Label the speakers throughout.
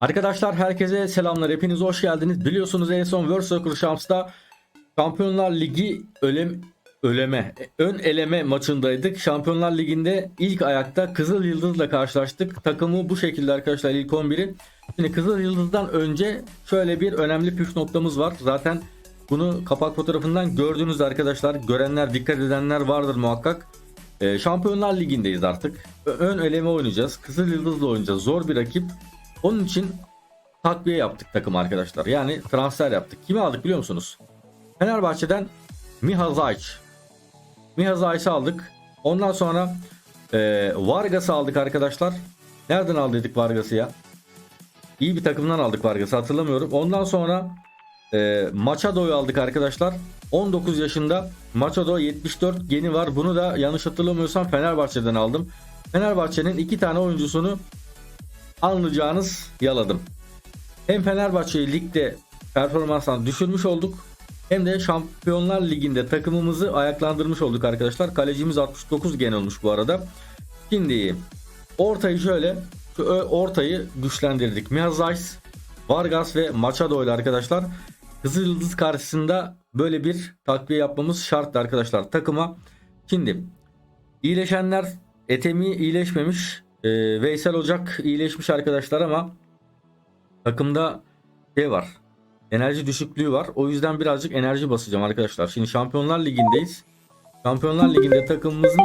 Speaker 1: Arkadaşlar herkese selamlar. Hepiniz hoş geldiniz. Biliyorsunuz en son World Soccer Champs'ta Şampiyonlar Ligi ölem öleme ön eleme maçındaydık. Şampiyonlar Ligi'nde ilk ayakta Kızıl Yıldız'la karşılaştık. Takımı bu şekilde arkadaşlar ilk 11'i. Şimdi Kızıl Yıldız'dan önce şöyle bir önemli püf noktamız var. Zaten bunu kapak fotoğrafından gördünüz arkadaşlar. Görenler, dikkat edenler vardır muhakkak. Ee, Şampiyonlar Ligi'ndeyiz artık. Ön eleme oynayacağız. Kızıl Yıldız'la oynayacağız. Zor bir rakip. Onun için takviye yaptık takım arkadaşlar. Yani transfer yaptık. Kimi aldık biliyor musunuz? Fenerbahçe'den Miha Zayç. Miha Zayç'ı aldık. Ondan sonra e, Vargas'ı aldık arkadaşlar. Nereden aldıydık Vargas'ı ya? İyi bir takımdan aldık Vargas'ı hatırlamıyorum. Ondan sonra e, Machado'yu aldık arkadaşlar. 19 yaşında Machado 74 geni var. Bunu da yanlış hatırlamıyorsam Fenerbahçe'den aldım. Fenerbahçe'nin iki tane oyuncusunu anlayacağınız yaladım. Hem Fenerbahçe'yi ligde performanstan düşürmüş olduk. Hem de Şampiyonlar Ligi'nde takımımızı ayaklandırmış olduk arkadaşlar. Kalecimiz 69 gen olmuş bu arada. Şimdi ortayı şöyle şu ortayı güçlendirdik. Mihazais, Vargas ve Machado ile arkadaşlar. Kızıl Yıldız karşısında böyle bir takviye yapmamız şarttı arkadaşlar takıma. Şimdi iyileşenler Etemi iyileşmemiş. Ee, Veysel Ocak iyileşmiş arkadaşlar ama takımda şey var. Enerji düşüklüğü var. O yüzden birazcık enerji basacağım arkadaşlar. Şimdi Şampiyonlar Ligi'ndeyiz. Şampiyonlar Ligi'nde takımımızın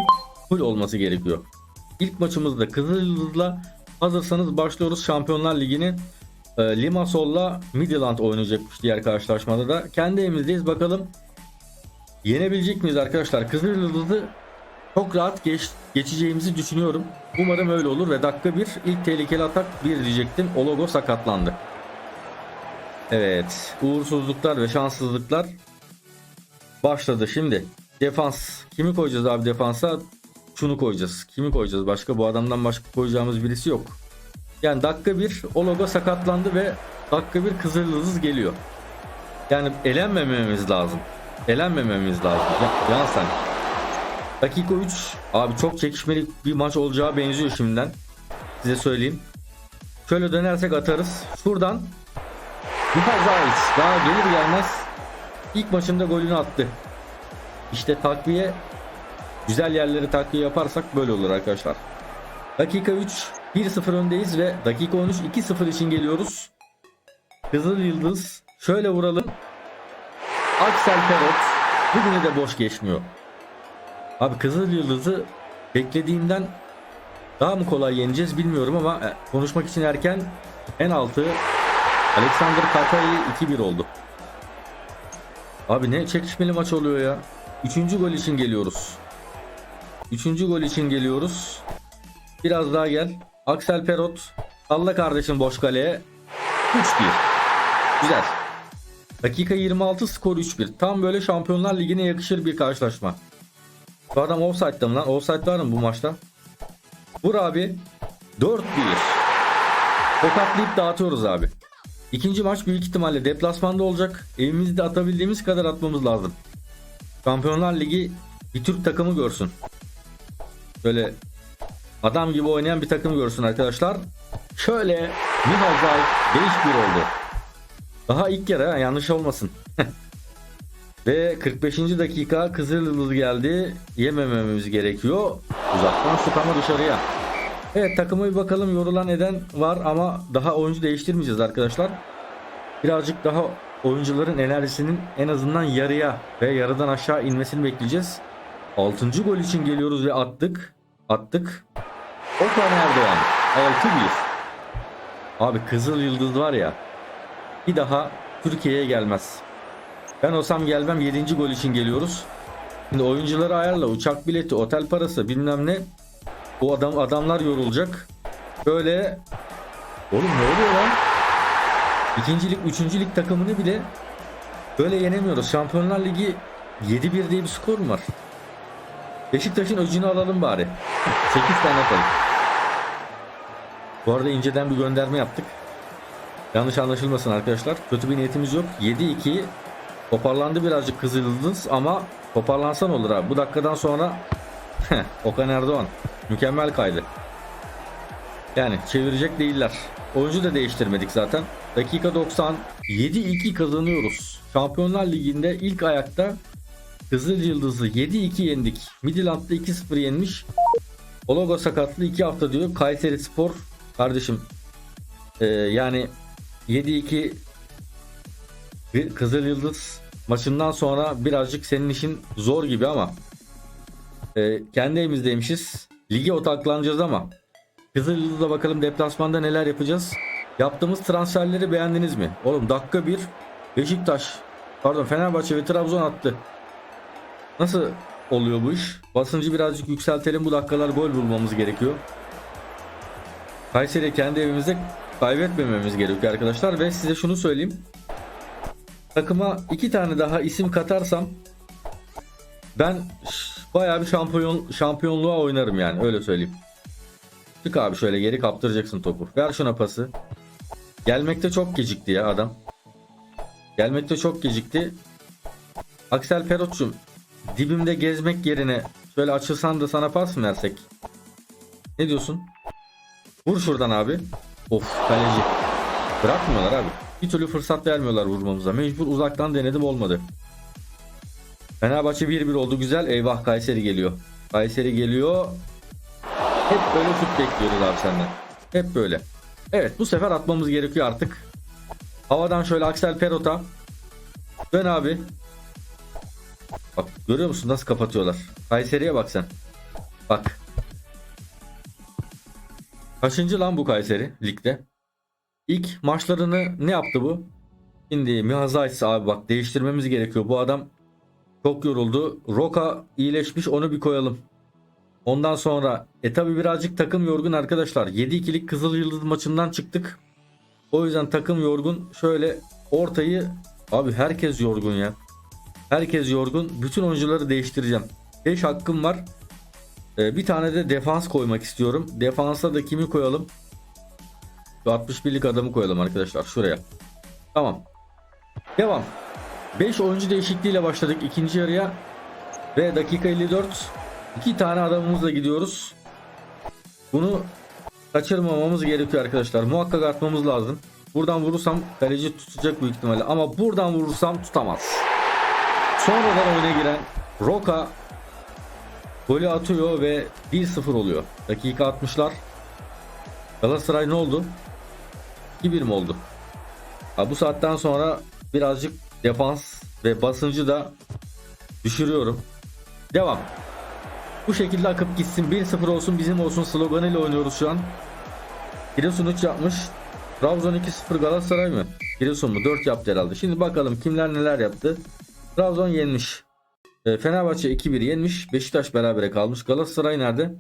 Speaker 1: full olması gerekiyor. İlk maçımızda Kızılyıldız'la hazırsanız başlıyoruz Şampiyonlar Ligi'ni. Ee, Limassol'la Midland oynayacakmış diğer karşılaşmada da. Kendi evimizdeyiz bakalım. Yenebilecek miyiz arkadaşlar? Kızılyıldız'ı çok rahat geç, geçeceğimizi düşünüyorum. Umarım öyle olur ve dakika bir ilk tehlikeli atak bir diyecektim. Ologo sakatlandı. Evet. Uğursuzluklar ve şanssızlıklar başladı. Şimdi defans. Kimi koyacağız abi defansa? Şunu koyacağız. Kimi koyacağız? Başka bu adamdan başka koyacağımız birisi yok. Yani dakika bir Ologo sakatlandı ve dakika bir Kızılyıldız geliyor. Yani elenmememiz lazım. Elenmememiz lazım. Ya, yan sen. Dakika 3. Abi çok çekişmeli bir maç olacağı benziyor şimdiden. Size söyleyeyim. Şöyle dönersek atarız. Şuradan Mihazaic daha gelir gelmez ilk maçında golünü attı. İşte takviye güzel yerleri takviye yaparsak böyle olur arkadaşlar. Dakika 3 1-0 öndeyiz ve dakika 13 2-0 için geliyoruz. Kızıl Yıldız şöyle vuralım. Axel Perot bugünü de boş geçmiyor. Abi Kızıl Yıldız'ı beklediğimden daha mı kolay yeneceğiz bilmiyorum ama e, konuşmak için erken en altı Alexander Kaka'yı 2-1 oldu. Abi ne çekişmeli maç oluyor ya. Üçüncü gol için geliyoruz. Üçüncü gol için geliyoruz. Biraz daha gel. Axel Perot. Salla kardeşim boş kaleye. 3-1. Güzel. Dakika 26 skor 3-1. Tam böyle Şampiyonlar Ligi'ne yakışır bir karşılaşma. Bu adam offside'da mı lan? Offside var mı bu maçta? Vur abi. 4-1. Tokatlayıp dağıtıyoruz abi. İkinci maç büyük ihtimalle deplasmanda olacak. Evimizde atabildiğimiz kadar atmamız lazım. Şampiyonlar Ligi bir Türk takımı görsün. Böyle adam gibi oynayan bir takım görsün arkadaşlar. Şöyle Mihazay 5-1 oldu. Daha ilk ha, yanlış olmasın. Ve 45. dakika Kızılyıldız geldi. Yemememiz gerekiyor. Uzaktan şut ama dışarıya. Evet takıma bir bakalım yorulan eden var ama daha oyuncu değiştirmeyeceğiz arkadaşlar. Birazcık daha oyuncuların enerjisinin en azından yarıya ve yarıdan aşağı inmesini bekleyeceğiz. 6. gol için geliyoruz ve attık. Attık. Okan Erdoğan 6-1. Abi Kızıl Yıldız var ya bir daha Türkiye'ye gelmez. Ben olsam gelmem 7. gol için geliyoruz. Şimdi oyuncuları ayarla uçak bileti otel parası bilmem ne. Bu adam adamlar yorulacak. Böyle Oğlum ne oluyor lan? İkincilik, üçüncülük takımını bile böyle yenemiyoruz. Şampiyonlar Ligi 7-1 diye bir skor mu var? Beşiktaş'ın öcünü alalım bari. 8 tane atalım. Bu arada inceden bir gönderme yaptık. Yanlış anlaşılmasın arkadaşlar. Kötü bir niyetimiz yok. 7-2 toparlandı birazcık Kızılyıldız ama toparlansan olur abi. Bu dakikadan sonra Okan Erdoğan mükemmel kaydı. Yani çevirecek değiller. Oyuncu da değiştirmedik zaten. Dakika 90 7-2 kazanıyoruz. Şampiyonlar Ligi'nde ilk ayakta Kızıl Yıldız'ı 7-2 yendik. Midland'da 2-0 yenmiş. Olago sakatlı 2 hafta diyor. Kayseri Spor kardeşim ee, yani 7-2 bir Kızıl Yıldız maçından sonra birazcık senin işin zor gibi ama e, kendi evimizdeymişiz. Lige odaklanacağız ama Kızıl Yıldız'a bakalım deplasmanda neler yapacağız. Yaptığımız transferleri beğendiniz mi? Oğlum dakika 1 Beşiktaş pardon Fenerbahçe ve Trabzon attı. Nasıl oluyor bu iş? Basıncı birazcık yükseltelim bu dakikalar gol bulmamız gerekiyor. Kayseri kendi evimizde kaybetmememiz gerekiyor arkadaşlar ve size şunu söyleyeyim. Takıma iki tane daha isim katarsam ben bayağı bir şampiyon şampiyonluğa oynarım yani öyle söyleyeyim. Çık abi şöyle geri kaptıracaksın topu. Ver şuna pası. Gelmekte çok gecikti ya adam. Gelmekte çok gecikti. Aksel Perot'cum dibimde gezmek yerine şöyle açılsan da sana pas mı versek? Ne diyorsun? Vur şuradan abi. Of kaleci. Bırakmıyorlar abi. Bir türlü fırsat vermiyorlar vurmamıza. Mecbur uzaktan denedim olmadı. Fenerbahçe 1-1 oldu güzel. Eyvah Kayseri geliyor. Kayseri geliyor. Hep böyle şut bekliyoruz abi senden. Hep böyle. Evet bu sefer atmamız gerekiyor artık. Havadan şöyle Axel Perot'a. Dön abi. Bak görüyor musun nasıl kapatıyorlar. Kayseri'ye bak sen. Bak. Kaçıncı lan bu Kayseri ligde? İlk maçlarını ne yaptı bu? Şimdi Mihazais abi bak değiştirmemiz gerekiyor. Bu adam çok yoruldu. Roka iyileşmiş onu bir koyalım. Ondan sonra e tabi birazcık takım yorgun arkadaşlar. 7-2'lik Kızıl Yıldız maçından çıktık. O yüzden takım yorgun. Şöyle ortayı abi herkes yorgun ya. Herkes yorgun. Bütün oyuncuları değiştireceğim. 5 hakkım var. Ee, bir tane de defans koymak istiyorum. Defansa da kimi koyalım? Şu 61'lik adamı koyalım arkadaşlar şuraya. Tamam. Devam. 5 oyuncu değişikliğiyle başladık ikinci yarıya. Ve dakika 54. 2 tane adamımızla gidiyoruz. Bunu kaçırmamamız gerekiyor arkadaşlar. Muhakkak atmamız lazım. Buradan vurursam kaleci tutacak büyük ihtimalle. Ama buradan vurursam tutamaz. Sonradan oyuna giren Roka golü atıyor ve 1-0 oluyor. Dakika 60'lar. Galatasaray ne oldu? 2-1 mi oldu? Ha, bu saatten sonra birazcık defans ve basıncı da düşürüyorum. Devam. Bu şekilde akıp gitsin. 1-0 olsun bizim olsun sloganıyla oynuyoruz şu an. Giresun 3 yapmış. Trabzon 2-0 Galatasaray mı? Giresun mu? 4 yaptı herhalde. Şimdi bakalım kimler neler yaptı. Trabzon yenmiş. E, Fenerbahçe 2-1 yenmiş. Beşiktaş berabere kalmış. Galatasaray nerede?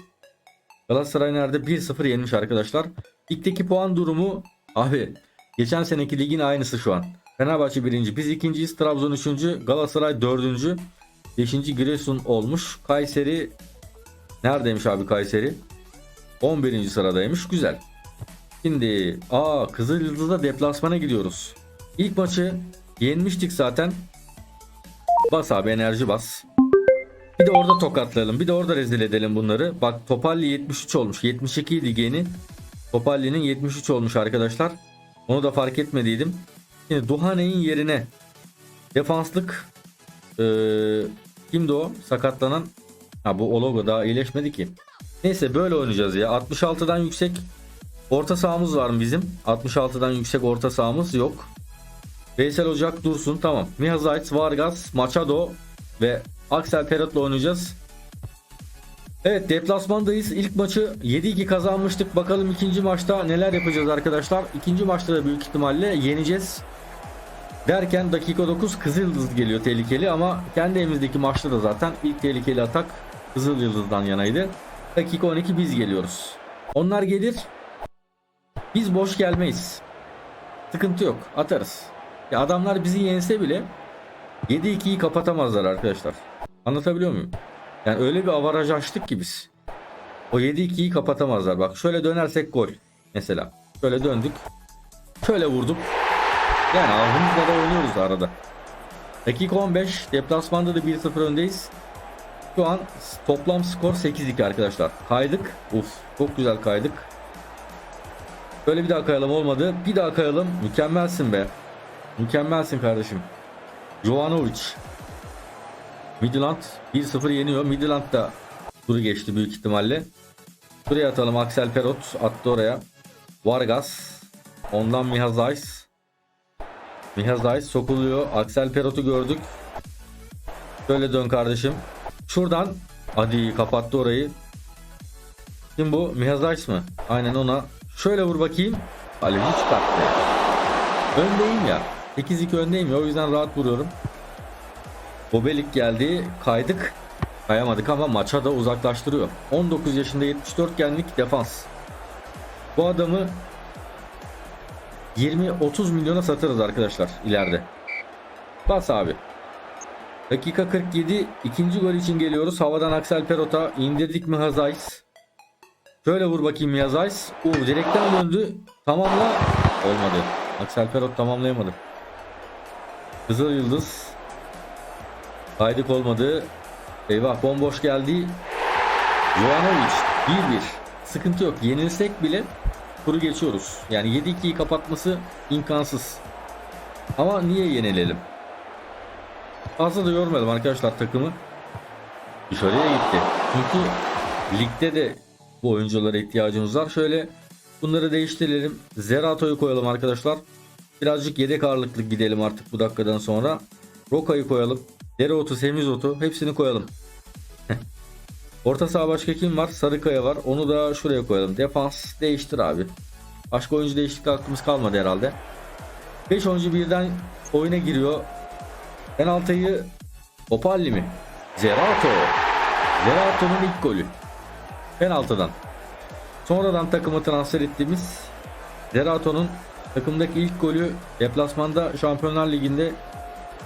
Speaker 1: Galatasaray nerede? 1-0 yenmiş arkadaşlar. Ligdeki puan durumu abi geçen seneki ligin aynısı şu an. Fenerbahçe birinci, biz ikinciyiz. Trabzon üçüncü, Galatasaray dördüncü. Beşinci Giresun olmuş. Kayseri neredeymiş abi Kayseri? 11. sıradaymış. Güzel. Şimdi aa Kızılyıldız'da deplasmana gidiyoruz. İlk maçı yenmiştik zaten. Bas abi enerji bas. Bir de orada tokatlayalım. Bir de orada rezil edelim bunları. Bak Topalli 73 olmuş. 72 idi yeni. Topalli'nin 73 olmuş arkadaşlar. Onu da fark etmediydim. Şimdi Duhane'nin yerine defanslık ee, kimdi o? Sakatlanan. Ha bu Ologo daha iyileşmedi ki. Neyse böyle oynayacağız ya. 66'dan yüksek orta sahamız var mı bizim? 66'dan yüksek orta sahamız yok. Veysel Ocak dursun tamam. Mihazait, Vargas, Machado ve Axel Perot'la oynayacağız. Evet deplasmandayız. İlk maçı 7-2 kazanmıştık. Bakalım ikinci maçta neler yapacağız arkadaşlar. İkinci maçta da büyük ihtimalle yeneceğiz. Derken dakika 9 Kızılyıldız geliyor tehlikeli ama kendi evimizdeki maçta da zaten ilk tehlikeli atak Kızılyıldız'dan yanaydı. Dakika 12 biz geliyoruz. Onlar gelir. Biz boş gelmeyiz. Sıkıntı yok. Atarız. Ya adamlar bizi yense bile 7-2'yi kapatamazlar arkadaşlar. Anlatabiliyor muyum? Yani öyle bir avaraj açtık ki biz. O 7-2'yi kapatamazlar. Bak şöyle dönersek gol. Mesela. Şöyle döndük. Şöyle vurduk. Yani ağzımızla da oynuyoruz arada. Dakika 15. Deplasmanda da 1-0 öndeyiz. Şu an toplam skor 8-2 arkadaşlar. Kaydık. Uf çok güzel kaydık. Böyle bir daha kayalım olmadı. Bir daha kayalım. Mükemmelsin be. Mükemmelsin kardeşim. Jovanovic. Midland 1-0 yeniyor. Midland da turu geçti büyük ihtimalle. Buraya atalım. Axel Perot attı oraya. Vargas. Ondan Mihazais. Mihazais sokuluyor. Axel Perot'u gördük. Şöyle dön kardeşim. Şuradan. Hadi kapattı orayı. Kim bu? Mihazais mı? Aynen ona. Şöyle vur bakayım. Alevi çıkarttı. Öndeyim ya. 8-2 öndeyim ya. O yüzden rahat vuruyorum. Bobelik geldi. Kaydık. Kayamadık ama maça da uzaklaştırıyor. 19 yaşında 74 genlik defans. Bu adamı 20-30 milyona satarız arkadaşlar ileride. Bas abi. Dakika 47 ikinci gol için geliyoruz. Havadan Axel Perot'a indirdik mi Hazais? Şöyle vur bakayım Yazais. Uğur direkten döndü. Tamamla. Olmadı. Axel Perot tamamlayamadı. Kızıl Yıldız. Kaydık olmadı. Eyvah bomboş geldi. Jovanovic 1-1. Sıkıntı yok. Yenilsek bile turu geçiyoruz. Yani 7-2'yi kapatması imkansız. Ama niye yenilelim? Fazla da yormayalım arkadaşlar takımı. Dışarıya gitti. Çünkü ligde de bu oyunculara ihtiyacımız var. Şöyle bunları değiştirelim. Zerato'yu koyalım arkadaşlar. Birazcık yedek ağırlıklı gidelim artık bu dakikadan sonra. Roka'yı koyalım. Dereotu, Semizotu hepsini koyalım. Orta saha başka kim var? Sarıkaya var. Onu da şuraya koyalım. Defans değiştir abi. Başka oyuncu değişiklik hakkımız kalmadı herhalde. 5 oyuncu birden oyuna giriyor. Penaltıyı Opalli mi? Zerato. Zerato'nun ilk golü. Penaltıdan. Sonradan takımı transfer ettiğimiz Zerato'nun takımdaki ilk golü deplasmanda Şampiyonlar Ligi'nde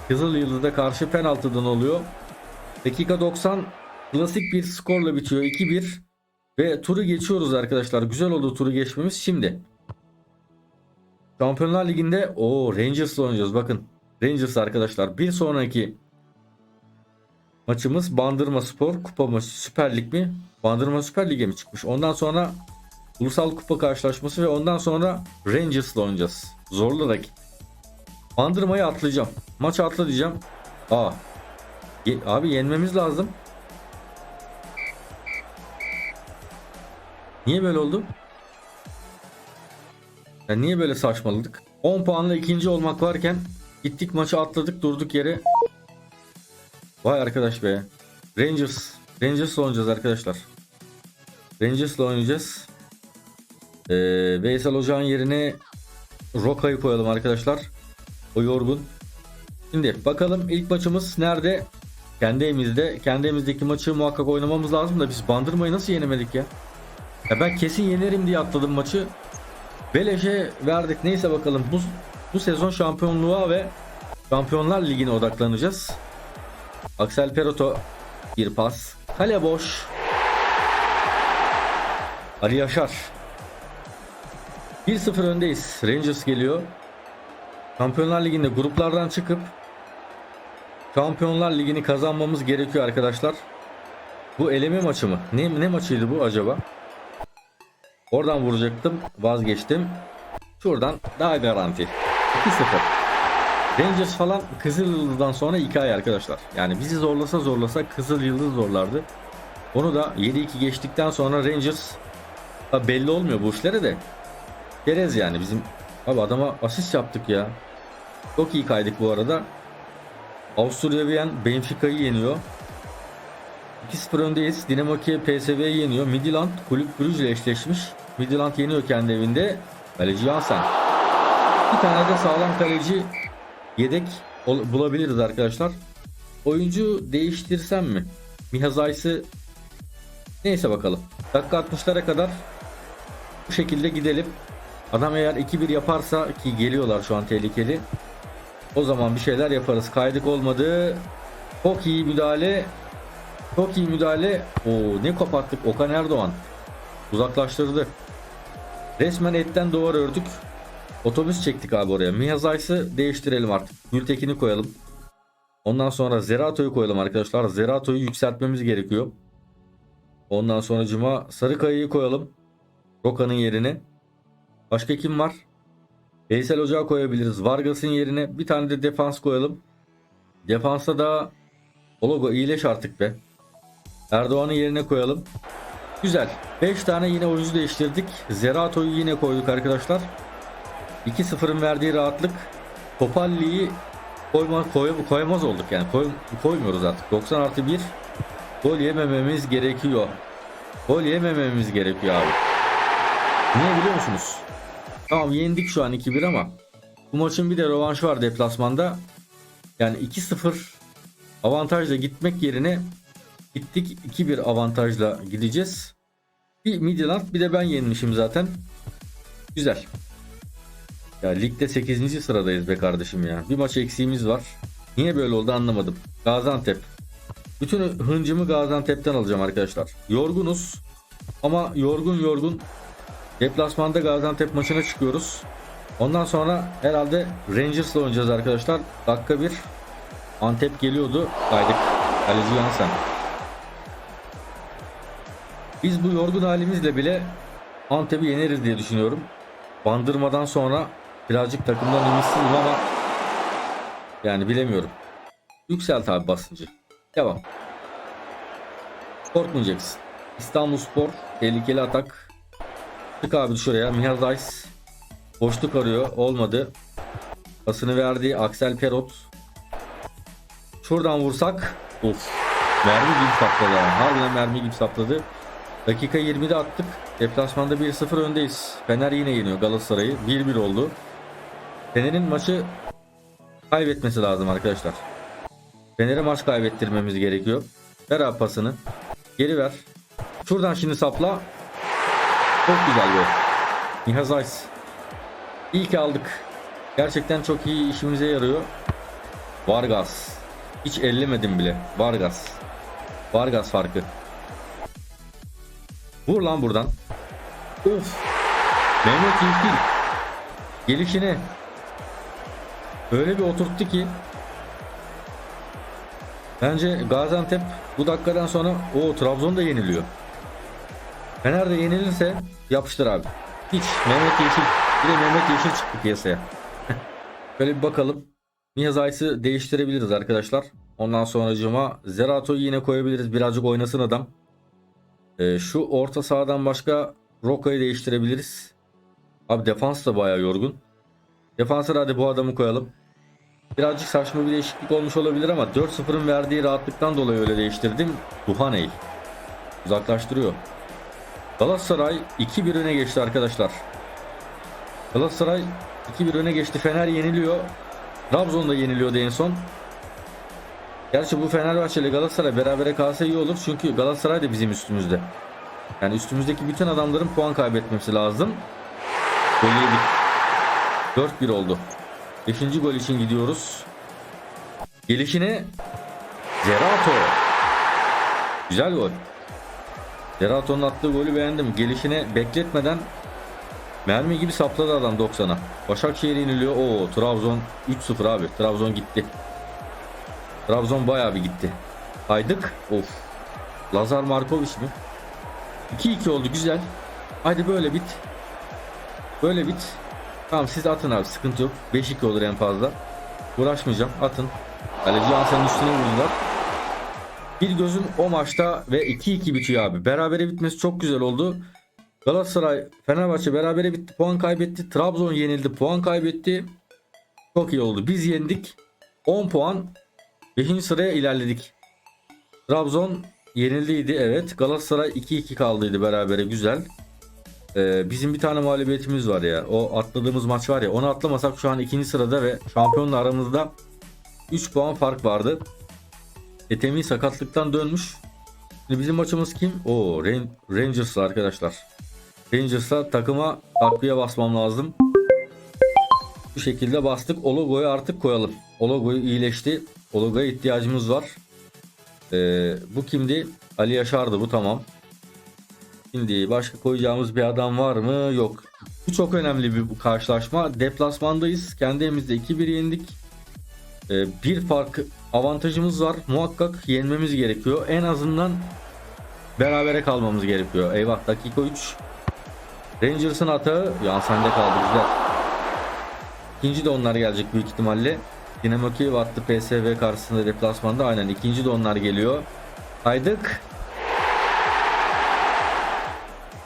Speaker 1: Kızıl Yıldız'a karşı penaltıdan oluyor. Dakika 90 klasik bir skorla bitiyor 2-1 ve turu geçiyoruz arkadaşlar. Güzel oldu turu geçmemiz. Şimdi Şampiyonlar Ligi'nde o Rangers'la oynayacağız. Bakın Rangers arkadaşlar. Bir sonraki maçımız Bandırma Spor kupa maçı Süper Lig mi? Bandırma Süper Lig'e mi çıkmış? Ondan sonra Ulusal Kupa karşılaşması ve ondan sonra Rangers'la oynayacağız. Zorlu rakip. Bandırmayı atlayacağım. Maçı atla diyeceğim. Aa. Ye- abi yenmemiz lazım. Niye böyle oldu? Ya niye böyle saçmaladık? 10 puanla ikinci olmak varken gittik maçı atladık durduk yere. Vay arkadaş be. Rangers. Rangers'la oynayacağız arkadaşlar. Rangers'la oynayacağız. Ee, Veysel Ocağın yerine Roka'yı koyalım arkadaşlar. O yorgun. Şimdi bakalım ilk maçımız nerede? Kendi evimizde. Kendi evimizdeki maçı muhakkak oynamamız lazım da biz Bandırmayı nasıl yenemedik ya? Ya ben kesin yenerim diye atladım maçı. Beleşe verdik. Neyse bakalım. Bu, bu sezon şampiyonluğa ve Şampiyonlar Ligi'ne odaklanacağız. Axel Peroto bir pas. Kale boş. Ali Yaşar. 1-0 öndeyiz. Rangers geliyor. Şampiyonlar Ligi'nde gruplardan çıkıp Şampiyonlar Ligi'ni kazanmamız gerekiyor arkadaşlar. Bu eleme maçı mı? Ne, ne maçıydı bu acaba? Oradan vuracaktım. Vazgeçtim. Şuradan daha garanti. 2-0. Rangers falan Kızıl Yıldız'dan sonra hikaye arkadaşlar. Yani bizi zorlasa zorlasa Kızıl Yıldız zorlardı. Onu da 7-2 geçtikten sonra Rangers belli olmuyor bu işlere de. Gerez yani bizim. Abi adama asist yaptık ya. Çok iyi kaydık bu arada. Avusturya Viyen Benfica'yı yeniyor. 2-0 öndeyiz. Dinamo Kiev PSV'yi yeniyor. Midland Kulüp Brugge ile eşleşmiş. Midland yeniyor kendi evinde. Kaleci Jansen. Bir tane de sağlam kaleci yedek bulabiliriz arkadaşlar. Oyuncu değiştirsem mi? Mihazays'ı neyse bakalım. Dakika 60'lara kadar bu şekilde gidelim. Adam eğer 2-1 yaparsa ki geliyorlar şu an tehlikeli. O zaman bir şeyler yaparız. Kaydık olmadı. Çok iyi müdahale. Çok iyi müdahale. Oo ne kapattık Okan Erdoğan. Uzaklaştırdı. Resmen etten duvar ördük. Otobüs çektik abi oraya. Mihazays'ı değiştirelim artık. Gültekin'i koyalım. Ondan sonra Zerato'yu koyalım arkadaşlar. Zerato'yu yükseltmemiz gerekiyor. Ondan sonra Cuma Sarıkaya'yı koyalım. Roka'nın yerine. Başka kim var? Veysel Ocağı koyabiliriz. Vargas'ın yerine bir tane de defans koyalım. Defansta da Ologo iyileş artık be. Erdoğan'ın yerine koyalım. Güzel. 5 tane yine oyuncu değiştirdik. Zerato'yu yine koyduk arkadaşlar. 2-0'ın verdiği rahatlık. Kopalli'yi koyma, koy, koymaz olduk yani. Koy, koymuyoruz artık. 90 artı 1 gol yemememiz gerekiyor. Gol yemememiz gerekiyor abi. Niye biliyor musunuz? Tamam yendik şu an 2-1 ama bu maçın bir de rövanşı var deplasmanda. Yani 2-0 avantajla gitmek yerine gittik 2-1 avantajla gideceğiz. Bir Midland bir de ben yenmişim zaten. Güzel. Ya ligde 8. sıradayız be kardeşim ya. Bir maç eksiğimiz var. Niye böyle oldu anlamadım. Gaziantep. Bütün hıncımı Gaziantep'ten alacağım arkadaşlar. Yorgunuz. Ama yorgun yorgun deplasmanda Gaziantep maçına çıkıyoruz. Ondan sonra herhalde Rangers'la oynayacağız arkadaşlar. Dakika 1 Antep geliyordu. Kaydık. Kaleci Yansen. Biz bu yorgun halimizle bile Antep'i yeneriz diye düşünüyorum. Bandırmadan sonra birazcık takımdan ümitsizim ama yani bilemiyorum. Yükselt abi basıncı. Devam. Korkmayacaksın. İstanbul Spor tehlikeli atak. Tık abi şuraya. Mihal Dice boşluk arıyor. Olmadı. Pasını verdi. Axel Perot. Şuradan vursak. Of. Mermi gibi sapladı. Yani. Harbiden mermi gibi sapladı. Dakika 20'de attık. Deplasmanda 1-0 öndeyiz. Fener yine yeniyor Galatasaray'ı. 1-1 oldu. Fener'in maçı kaybetmesi lazım arkadaşlar. Fener'e maç kaybettirmemiz gerekiyor. Ver abi pasını. Geri ver. Şuradan şimdi sapla. Çok güzel gol. Nihaz Ays. İyi ki aldık. Gerçekten çok iyi işimize yarıyor. Vargas. Hiç ellemedim bile. Vargas. Vargas farkı. Vur lan buradan. Of. Mehmet Yiğitil. Gelişine. Öyle bir oturttu ki. Bence Gaziantep bu dakikadan sonra o Trabzon da yeniliyor. Fener de yenilirse yapıştır abi. Hiç Mehmet Yeşil. Bir de Mehmet Yeşil çıktı piyasaya. Böyle bir bakalım. Niyaz Ays'ı değiştirebiliriz arkadaşlar. Ondan sonra cuma Zerato'yu yine koyabiliriz. Birazcık oynasın adam. Ee, şu orta sahadan başka Roka'yı değiştirebiliriz. Abi defans da bayağı yorgun. Defansa hadi bu adamı koyalım. Birazcık saçma bir değişiklik olmuş olabilir ama 4-0'ın verdiği rahatlıktan dolayı öyle değiştirdim. Duhaney. Uzaklaştırıyor. Galatasaray 2-1 öne geçti arkadaşlar. Galatasaray 2-1 öne geçti. Fener yeniliyor. Trabzon da yeniliyordu en son. Gerçi bu Fenerbahçe ile Galatasaray berabere kalsa iyi olur. Çünkü Galatasaray da bizim üstümüzde. Yani üstümüzdeki bütün adamların puan kaybetmesi lazım. Gol yedik. 4-1 oldu. 5. gol için gidiyoruz. Gelişine Zerato. Güzel gol. Zerato'nun attığı golü beğendim. Gelişine bekletmeden mermi gibi sapladı adam 90'a. Başakşehir iniliyor. Oo Trabzon 3-0 abi. Trabzon gitti. Trabzon bayağı bir gitti. Kaydık. Of. Lazar Markovic mi? 2-2 oldu güzel. Hadi böyle bit. Böyle bit. Tamam siz atın abi sıkıntı yok. 5-2 olur en fazla. Uğraşmayacağım atın. Kaleci Ansel'in üstüne vurdular. Bir gözüm o maçta ve 2-2 bitiyor abi. Berabere bitmesi çok güzel oldu. Galatasaray, Fenerbahçe berabere bitti. Puan kaybetti. Trabzon yenildi. Puan kaybetti. Çok iyi oldu. Biz yendik. 10 puan. 5. sıraya ilerledik. Trabzon yenildiydi evet. Galatasaray 2-2 kaldıydı berabere güzel. Ee, bizim bir tane mağlubiyetimiz var ya. O atladığımız maç var ya. Onu atlamasak şu an ikinci sırada ve şampiyonla aramızda 3 puan fark vardı. Etemi sakatlıktan dönmüş. Şimdi bizim maçımız kim? O Rangers'la arkadaşlar. Rangers'la takıma takviye basmam lazım. Bu şekilde bastık. Ologo'yu artık koyalım. Ologo'yu iyileşti. Ologo'ya ihtiyacımız var. Ee, bu kimdi? Ali Yaşar'dı bu tamam. Şimdi başka koyacağımız bir adam var mı? Yok. Bu çok önemli bir karşılaşma. Deplasmandayız. Kendi evimizde 2-1 yendik. Ee, bir fark avantajımız var. Muhakkak yenmemiz gerekiyor. En azından berabere kalmamız gerekiyor. Eyvah dakika 3. Rangers'ın atağı Yansen'de kaldı güzel. İkinci de onlar gelecek büyük ihtimalle. Dinamo Kiev attı PSV karşısında deplasmanda. Aynen ikinci de onlar geliyor. Haydık.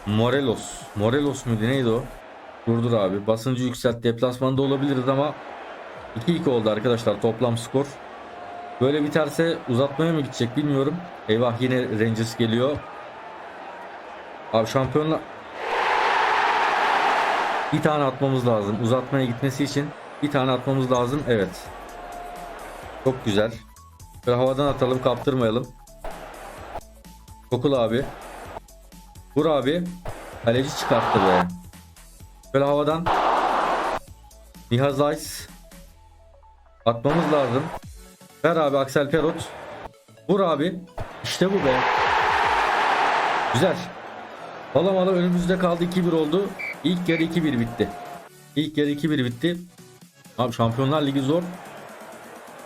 Speaker 1: Morelos. Morelos muydu neydi o? Durdur abi. Basıncı yükselt. Deplasmanda olabiliriz ama 2-2 oldu arkadaşlar toplam skor. Böyle biterse uzatmaya mı gidecek bilmiyorum. Eyvah yine Rangers geliyor. Abi şampiyonlar bir tane atmamız lazım. Uzatmaya gitmesi için bir tane atmamız lazım. Evet. Çok güzel. Böyle havadan atalım kaptırmayalım. Kokul abi. Vur abi. Kaleci çıkarttı be. Böyle havadan. Nihaz Ice. Atmamız lazım. Ver abi Axel Perot. Vur abi. İşte bu be. Güzel. Valla önümüzde kaldı 2-1 oldu. İlk yarı 2-1 bitti. İlk yarı 2-1 bitti. Abi Şampiyonlar Ligi zor.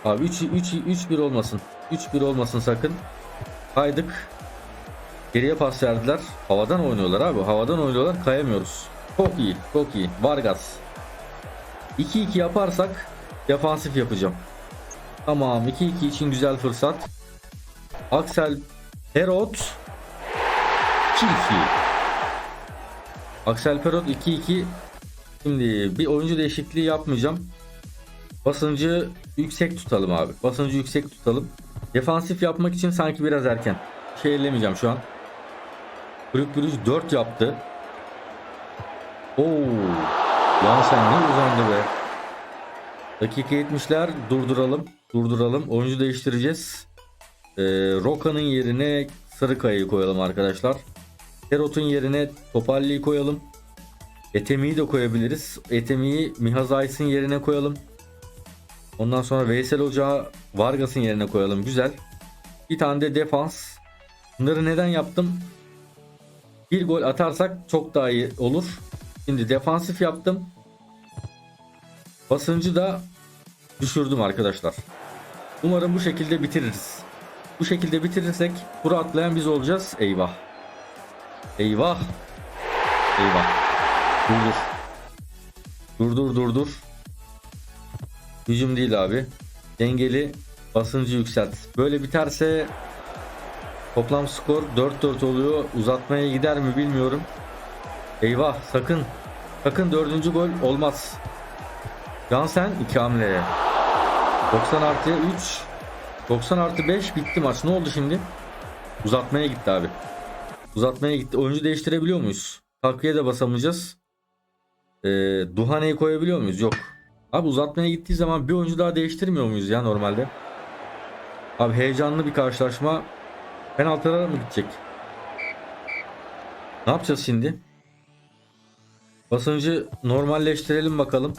Speaker 1: Abi 3 3 3-1 olmasın. 3-1 olmasın sakın. Kaydık. Geriye pas verdiler. Havadan oynuyorlar abi. Havadan oynuyorlar. Kayamıyoruz. Çok iyi. Çok iyi. Vargas. 2-2 yaparsak defansif yapacağım. Tamam 2-2 için güzel fırsat. Axel Perot 2-2. Axel Perot 2-2. Şimdi bir oyuncu değişikliği yapmayacağım. Basıncı yüksek tutalım abi. Basıncı yüksek tutalım. Defansif yapmak için sanki biraz erken. Şey ellemeyeceğim şu an. Kulüp Brugge 4 yaptı. Oo. Ya sen ne uzandı be. Dakika 70'ler durduralım. Durduralım. Oyuncu değiştireceğiz. Ee, Roka'nın yerine Sarıkaya'yı koyalım arkadaşlar. Perot'un yerine Topalli'yi koyalım. Etemi'yi de koyabiliriz. Etemi'yi Mihaz Ays'ın yerine koyalım. Ondan sonra Veysel Ocağı Vargas'ın yerine koyalım. Güzel. Bir tane de defans. Bunları neden yaptım? Bir gol atarsak çok daha iyi olur. Şimdi defansif yaptım. Basıncı da düşürdüm arkadaşlar. Umarım bu şekilde bitiririz. Bu şekilde bitirirsek kura atlayan biz olacağız. Eyvah. Eyvah. Eyvah. Durdur. Durdur durdur. Hücum değil abi. Dengeli basıncı yükselt. Böyle biterse toplam skor 4-4 oluyor. Uzatmaya gider mi bilmiyorum. Eyvah sakın. Sakın dördüncü gol olmaz. Jansen 2 hamle. 90 artı 3. 90 artı 5 bitti maç. Ne oldu şimdi? Uzatmaya gitti abi. Uzatmaya gitti. Oyuncu değiştirebiliyor muyuz? Takviye de basamayacağız. Ee, Duhane'yi koyabiliyor muyuz? Yok. Abi uzatmaya gittiği zaman bir oyuncu daha değiştirmiyor muyuz ya normalde? Abi heyecanlı bir karşılaşma. Penaltılara mı gidecek? Ne yapacağız şimdi? Basıncı normalleştirelim bakalım.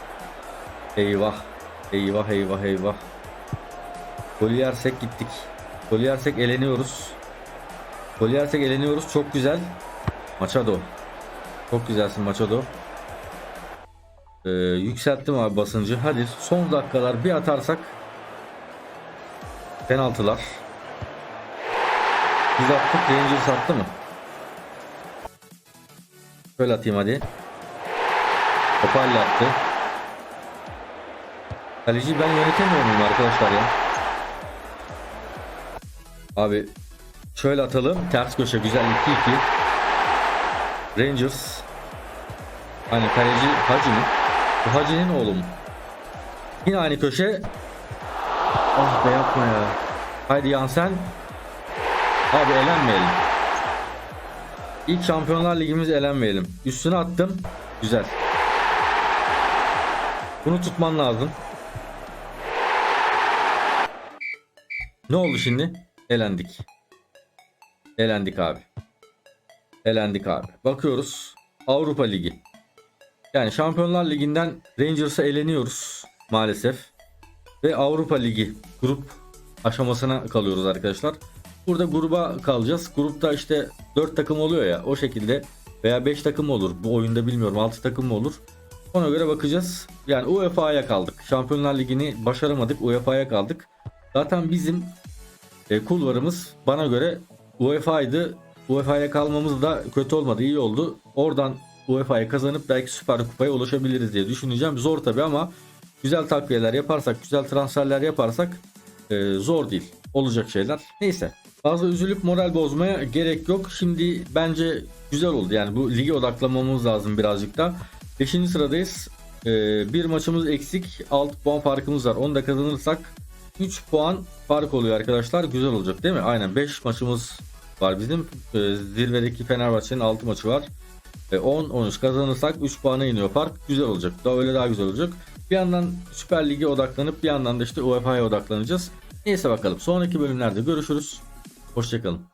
Speaker 1: Eyvah. Eyvah eyvah eyvah. Golü yersek gittik. Golü yersek eleniyoruz. Golü yersek eleniyoruz. Çok güzel. Machado. Çok güzelsin Machado. Ee, yükselttim abi basıncı. Hadi son dakikalar bir atarsak. Penaltılar. Biz attık. Rangers attı mı? Şöyle atayım hadi. Topal attı. Kaleci ben yönetemiyor muyum arkadaşlar ya? Abi şöyle atalım. Ters köşe güzel 2-2. Rangers. Hani kaleci Hacı mı? Bu Hacı'nın oğlu mu? Yine aynı köşe. Ah be yapma ya. Haydi Yansen. Abi elenmeyelim. İlk Şampiyonlar Ligimiz elenmeyelim. Üstüne attım. Güzel. Bunu tutman lazım. Ne oldu şimdi? Elendik. Elendik abi. Elendik abi. Bakıyoruz. Avrupa Ligi. Yani Şampiyonlar Ligi'nden Rangers'a eleniyoruz maalesef. Ve Avrupa Ligi grup aşamasına kalıyoruz arkadaşlar. Burada gruba kalacağız. Grupta işte 4 takım oluyor ya o şekilde veya 5 takım olur. Bu oyunda bilmiyorum 6 takım mı olur. Ona göre bakacağız. Yani UEFA'ya kaldık. Şampiyonlar Ligi'ni başaramadık. UEFA'ya kaldık. Zaten bizim e, kulvarımız bana göre UEFA'ydı. UEFA'ya kalmamız da kötü olmadı. iyi oldu. Oradan UEFA'yı kazanıp belki Süper Kupa'ya ulaşabiliriz diye düşüneceğim. Zor tabi ama güzel takviyeler yaparsak, güzel transferler yaparsak e, zor değil. Olacak şeyler. Neyse. Fazla üzülüp moral bozmaya gerek yok. Şimdi bence güzel oldu. Yani bu lige odaklanmamız lazım birazcık da. 5. sıradayız. E, bir maçımız eksik. 6 puan farkımız var. Onu da kazanırsak 3 puan fark oluyor arkadaşlar. Güzel olacak değil mi? Aynen 5 maçımız var bizim. E, zirvedeki Fenerbahçe'nin 6 maçı var. E, 10-13 kazanırsak 3 puana iniyor fark. Güzel olacak. Daha öyle daha güzel olacak. Bir yandan Süper Lig'e odaklanıp bir yandan da işte UEFA'ya odaklanacağız. Neyse bakalım. Sonraki bölümlerde görüşürüz. Hoşçakalın.